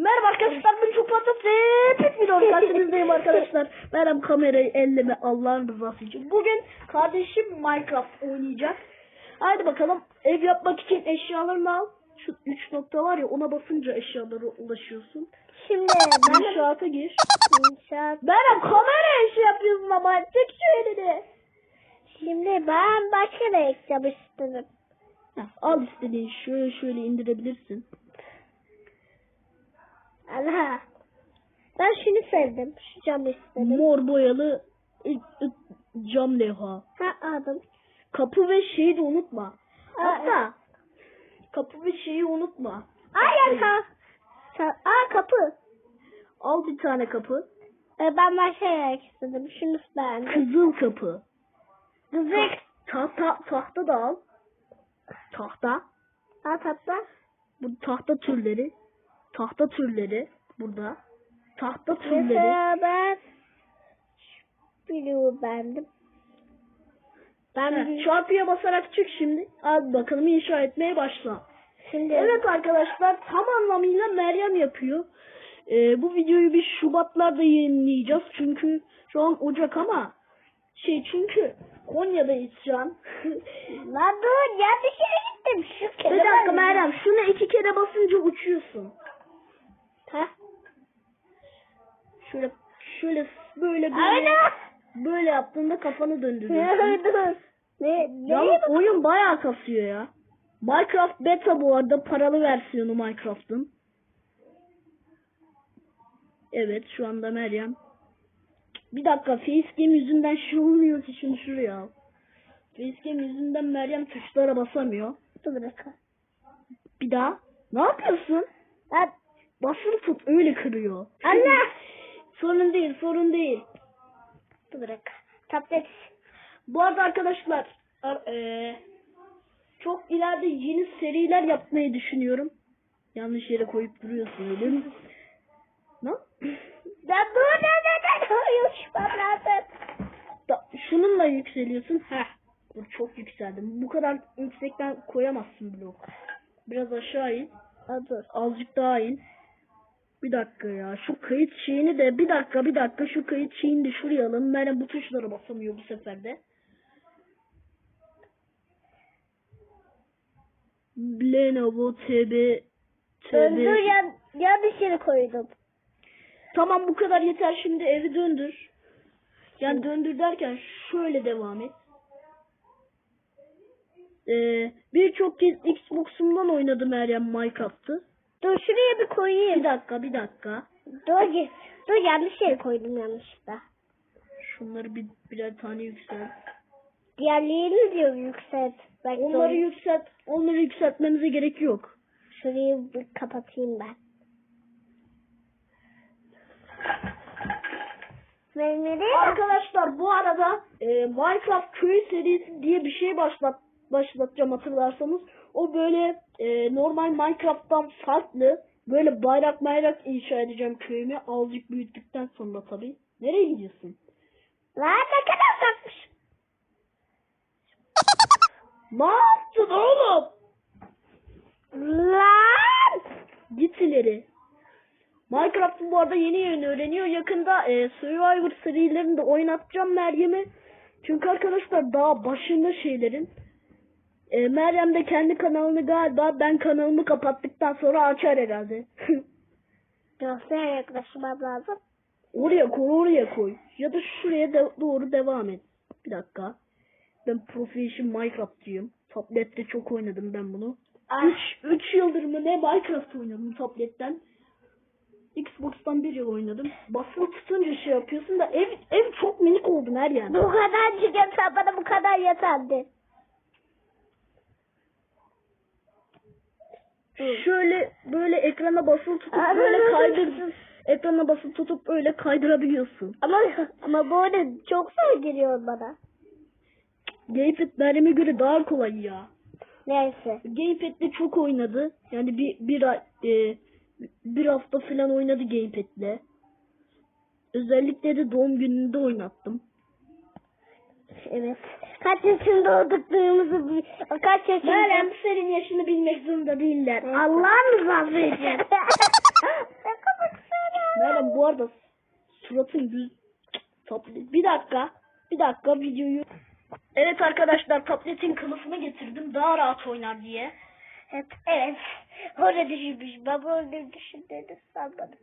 Merhaba arkadaşlar ben çok fazla sepet video karşınızdayım arkadaşlar. Merhaba kamerayı elleme Allah'ın rızası için. Bugün kardeşim Minecraft oynayacak. Haydi bakalım ev yapmak için eşyalarını al. Şu üç nokta var ya ona basınca eşyalara ulaşıyorsun. Şimdi ben İnşaata gir. inşaat. Merhaba kamera işi yapıyorsun ama çek şu elini. Şimdi ben başka istedim. Heh, al istediğin şöyle şöyle indirebilirsin. Allah. Ben şunu sevdim. Şu cam istedim. Mor boyalı cam levha. Ha aldım. Kapı ve şeyi de unutma. Hatta kapı ve şeyi unutma. Ay ha. Sa- Aa kapı. Al bir tane kapı. Ee, ben başka yer istedim. Şunu beğendim. Kızıl kapı. Kızık. Tahta, tahta da al. Tahta. Ha tatlı. Bu tahta türleri. Tahta türleri burada. Tahta türleri. Mesela ben biliyorum beğendim. Ben bir- çarpıya basarak çık şimdi. Al bakalım inşa etmeye başla. şimdi Evet arkadaşlar tam anlamıyla Meryem yapıyor. Ee, bu videoyu biz Şubatlarda yayınlayacağız. Çünkü şu an Ocak ama şey çünkü Konya'dayız şu an. Lan dur ya bir şeye gittim. Şu Bir kere dakika Meryem şuna iki kere basınca uçuyorsun. Ha? Şöyle şöyle böyle böyle Aynen. böyle yaptığında kafanı döndürüyorsun. Ne? Ya Neye bak- oyun bayağı kasıyor ya. Minecraft beta bu arada paralı versiyonu Minecraft'ın. Evet şu anda Meryem. Bir dakika facecam yüzünden şu olmuyor ki şunu şuraya al. Facecam yüzünden Meryem tuşlara basamıyor. Dur bir dakika. Bir daha. Ne yapıyorsun? Lan Basılı tut öyle kırıyor. Allah. sorun değil sorun değil. Dakika. Tablet. Bu arada arkadaşlar ar- eee, çok ileride yeni seriler yapmayı düşünüyorum. Yanlış yere koyup duruyorsun mi? Ne? Lan dur ne ne ne koyuyorsun lazım. Da, şununla yükseliyorsun. Heh. Dur, çok yükseldim. Bu kadar yüksekten koyamazsın blok. Biraz aşağı in. Dur. Azıcık daha in. Bir dakika ya. Şu kayıt şeyini de bir dakika bir dakika şu kayıt şeyini de şuraya alalım. Meryem bu tuşlara basamıyor bu sefer de. Lenovo TB Döndür TB ya, yanlış yere koydum. Tamam bu kadar yeter şimdi evi döndür. Yani döndür derken şöyle devam et. Ee, Birçok kez Xbox'umdan oynadı Meryem Minecraft'ı. Dur şuraya bir Bir koyayım. dakika bir dakika. Dur git. Dur yanlış yere koydum yanlışlıkla. Şunları bir birer tane yükselt. Diğerlerini diyor yükselt. Bak Onları dur. yükselt. Onları yükseltmemize gerek yok. Şurayı bir kapatayım ben. Mehmet'i Arkadaşlar bu arada e, Minecraft köy serisi diye bir şey başlat başlatacağım hatırlarsanız. O böyle e, normal Minecraft'tan farklı. Böyle bayrak bayrak inşa edeceğim köyümü. Azıcık büyüttükten sonra tabii. Nereye gidiyorsun? Lan ne kadar sakmış. Ne yaptın oğlum? Lan. Git ileri. Minecraft'ın bu arada yeni yerini öğreniyor. Yakında e, Survivor serilerini de oynatacağım Meryem'e. Çünkü arkadaşlar daha başında şeylerin. E, Meryem de kendi kanalını galiba ben kanalımı kapattıktan sonra açar herhalde. Göstereye yaklaşmam lazım. oraya koy oraya koy. Ya da şuraya da doğru devam et. Bir dakika. Ben Profession Minecraft'cıyım. Tablette çok oynadım ben bunu. Ah. 3 3 yıldır mı ne Minecraft oynadım tabletten. Xbox'tan bir yıl oynadım. Basılı tutunca şey yapıyorsun da ev ev çok minik oldu her yer. Bu kadarcık yeter bana bu kadar yeterdi. Şöyle böyle ekrana basılı tutup Aa, böyle kaydır. Ekrana basılı tutup öyle kaydırabiliyorsun. Ama ama böyle çok zor geliyor bana. Gamepad Meryem'e göre daha kolay ya. Neyse. Gamepad'le çok oynadı. Yani bir bir ay e, bir hafta falan oynadı Gamepad'le. Özellikle de doğum gününde oynattım. Evet. Kaç yaşında olduklarımızı kaç yaşında Meryem senin yaşını bilmek zorunda değiller. Allah rızası için. Meryem bu arada suratın düz tablet. Bir dakika. Bir dakika videoyu. Evet arkadaşlar tabletin kılıfını getirdim daha rahat oynar diye. Evet. Evet. Öyle düşünmüş. Baba öyle düşündüğünü sanmadım.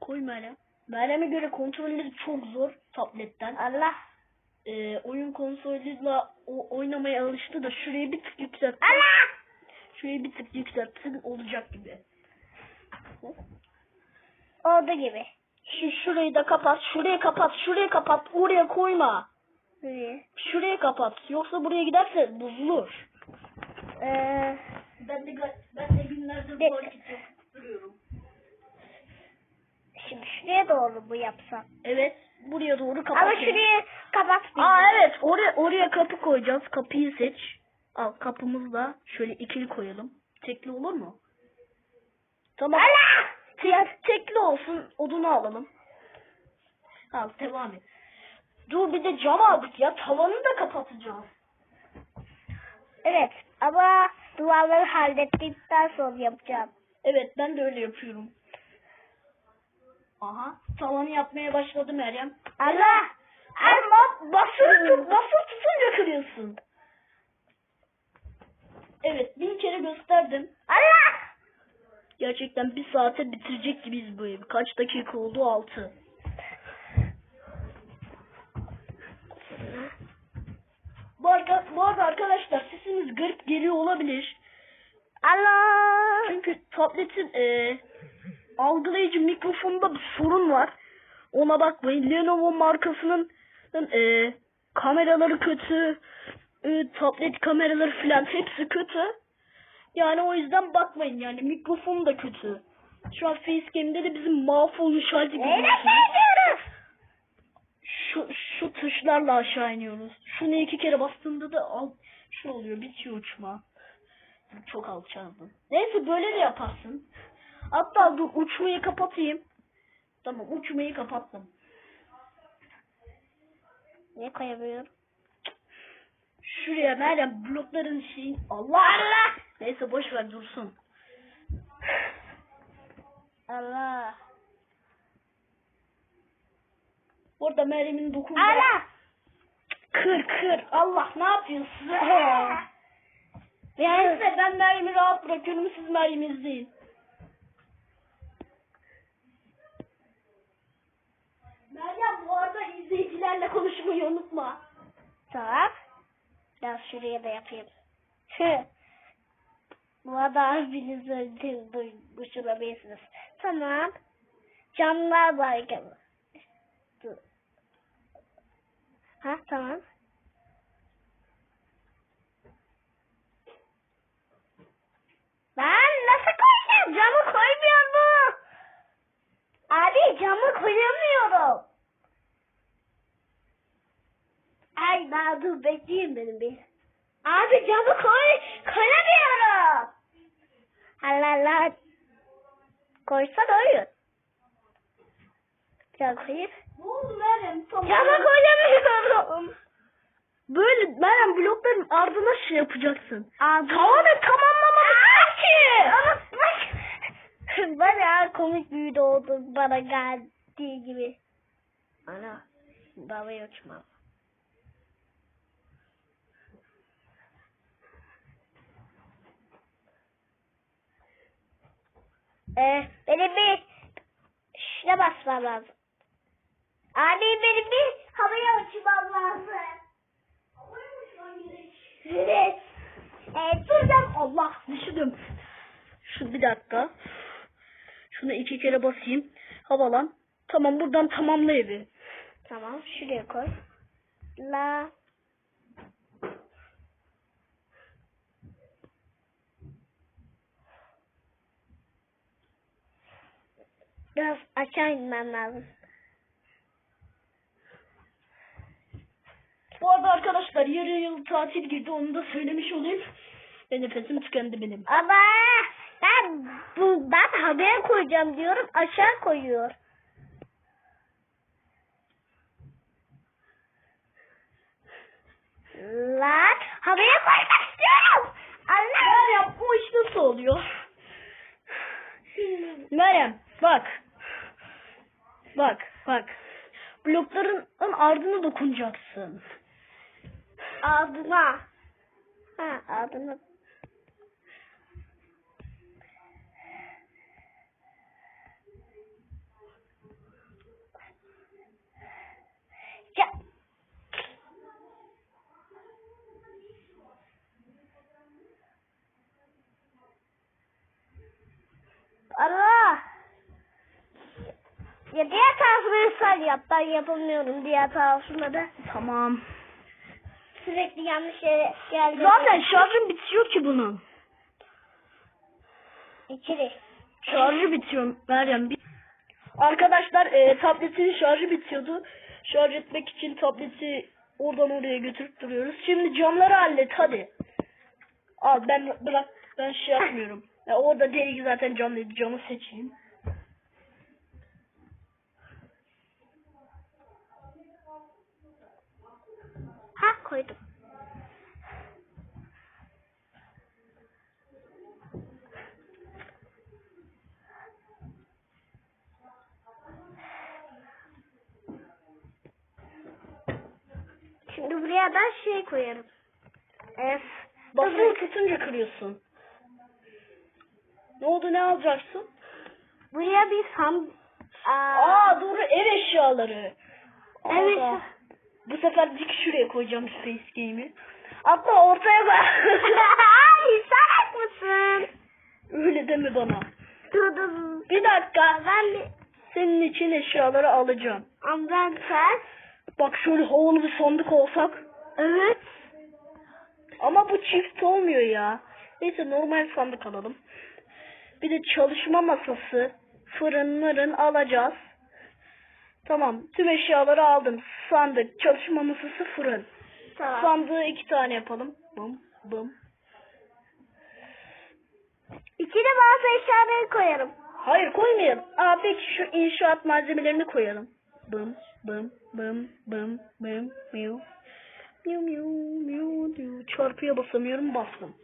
Koy Meryem. Meryem'e göre kontrolleri çok zor tabletten. Allah. Ee, oyun konsoluyla o oynamaya alıştı da şurayı bir tık yükselt. Allah. Şurayı bir tık yükseltsin olacak gibi. Oldu gibi. Şu şurayı da kapat, şurayı kapat, şurayı kapat, oraya koyma. Niye? Şuraya kapat. Yoksa buraya giderse bozulur. Ee, Ben de ben de günlerdir hareketi duruyorum. Şimdi şuraya doğru bu yapsam. Evet, buraya doğru kapat. Ama şurayı kapat. Aa evet, oraya oraya kapı koyacağız. Kapıyı seç. Al kapımızı da şöyle ikili koyalım. Tekli olur mu? Tamam. Allah. Tek, tekli olsun. Odunu alalım. Al devam et. Dur bir de cam aldık ya. Tavanı da kapatacağız. Evet ama duvarları hallettikten sonra yapacağım. Evet ben de öyle yapıyorum. Aha tavanı yapmaya başladı Meryem. Allah. Ama basılı tut, basılı tutunca kırıyorsun. Evet bin kere gösterdim. Allah. Gerçekten bir saate bitirecek gibiyiz bu evi. Kaç dakika oldu? Altı. Bu, arka, bu arada arkadaşlar sesimiz garip geliyor olabilir. Allah. Çünkü tabletin e, algılayıcı mikrofonunda bir sorun var. Ona bakmayın. Lenovo markasının e, kameraları kötü. E, tablet kameraları filan hepsi kötü. Yani o yüzden bakmayın yani mikrofonu da kötü. Şu an facecam'de de bizim mahvolmuş Neyle görüyorsunuz. Şu, şu tuşlarla aşağı iniyoruz. Şunu iki kere bastığında da al, şu oluyor bitiyor uçma. Çok alçaldım. Neyse böyle de yaparsın. Hatta dur uçmayı kapatayım. Tamam uçmayı kapattım. Ne koyamıyorum? Şuraya Meryem blokların şeyin Allah Allah. Neyse boş ver dursun. Allah. Orada Meryem'in dokunduğu. Allah. Kır kır. Allah ne yapıyorsun? Yani Neyse ben Meryem'i rahat bırakıyorum siz Meryem'i izleyin. Meryem bu arada izleyicilerle konuşmayı unutma. tamam. Biraz şuraya da yapayım. Hı. Bu arada duymuş olabilirsiniz. Tamam. Gibi. Dur. Ha tamam. Ben nasıl koyacağım? Camı koymuyor mu? Abi camı koyamıyorum. Ay daha dur bekleyin benim bir. Abi camı koy. Koyamıyorum. Allah Allah. Koysan oyun. Cam koyayım. Ne oldu Meryem? Tamam. Camı koyamıyorum. Böyle Meryem blokların ardına şey yapacaksın. Abi. Tamamen tamamlamadık ki. Ama bak. Bana komik bir video oldu bana geldiği gibi. Ana. Babaya uçmam. Ee, benim bir şuna basmam lazım. Abi benim bir havaya uçmam lazım. Evet. Evet duracağım. Allah düşürdüm. Şu bir dakika. Şunu iki kere basayım. Havalan. Tamam buradan tamamla evi. Tamam şuraya koy. La. Biraz aşağı inmem lazım. Bu arada arkadaşlar yarı yıl tatil girdi onu da söylemiş olayım. Ve nefesim tükendi benim. Ama ben bu ben havaya koyacağım diyorum aşağı koyuyor. Lan havaya koymak istiyorum. Allah. Meryem bu iş nasıl oluyor? Meryem Bak. Bak bak. Blokların ardına dokunacaksın. Ardına. Ha ardına. Ya diğer tarafını sen yap. Ben yapamıyorum diğer tarafını da. Tamam. Sürekli yanlış yere geldi. Zaten şarjım bitiyor ki bunun. İçeri. Şarjı bitiyor Meryem. Bir- Arkadaşlar e, tabletin şarjı bitiyordu. Şarj etmek için tableti oradan oraya götürüp duruyoruz. Şimdi camları hallet hadi. Al ben bırak ben şey yapmıyorum. Ya orada değil ki zaten cam dedi. Camı seçeyim. Koydum. Şimdi buraya da şey koyarım. F. Basılı tutunca kırıyorsun. Ne oldu ne alacaksın? Buraya bir sam... Aa, Aa doğru ev eşyaları. Evet. Aa, Bu sefer dik şuraya koyacağım Space Game'i. Hatta ortaya koy. İstek mısın? Öyle deme bana. Dur dur. Bir dakika. Ben. Senin için eşyaları alacağım. Ama ben ters. Bak şöyle havalı bir sandık olsak. Evet. Ama bu çift olmuyor ya. Neyse normal sandık alalım. Bir de çalışma masası, fırın mırın alacağız. Tamam. Tüm eşyaları aldım. Sandık, çalışma masası, fırın. Tamam. Sandığı iki tane yapalım. Bım bım. İçine bazı eşyaları koyarım. Hayır koymayalım. Aa peki şu inşaat malzemelerini koyalım. Bım bım bım bım bım miu. Miu miu miu diu. Çarpıya basamıyorum bastım.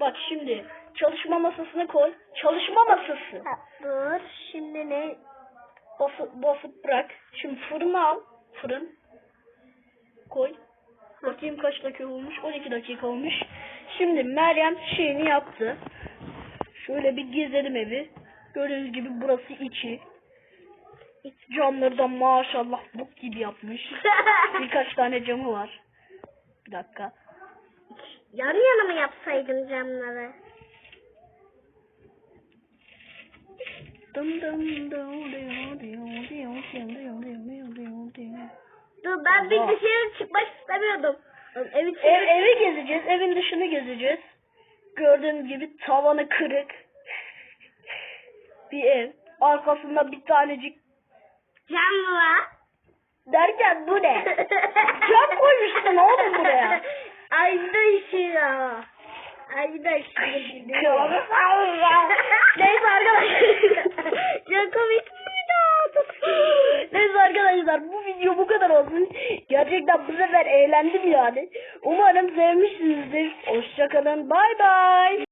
Bak şimdi çalışma masasını koy. Çalışma masası. Ha, dur. Şimdi ne? Basıp, basıp bırak. Şimdi fırını al. Fırın. Koy. Bakayım kaç dakika olmuş. 12 dakika olmuş. Şimdi Meryem şeyini yaptı. Şöyle bir gezelim evi. Gördüğünüz gibi burası içi. Camları da maşallah buk gibi yapmış. Birkaç tane camı var. Bir dakika. Yan yana mı yapsaydım camları? Dım dım dım diyor diyor diyor diyor. Dur ben bir dışarı çıkmak istemiyordum. Ev içi. Ev, evi gezeceğiz. Evin dışını gezeceğiz. Gördüğünüz gibi tavanı kırık. bir ev. Arkasında bir tanecik Cam var. derken bu ne? Cam koymuşsun oğlum buraya. Ayda işi Ayda işi. Kılavuz Neyse arkadaşlar. Çok komik? Neyse arkadaşlar bu video bu kadar olsun. Gerçekten bu sefer eğlendim yani. Umarım sevmişsinizdir. Hoşçakalın. Bay bay.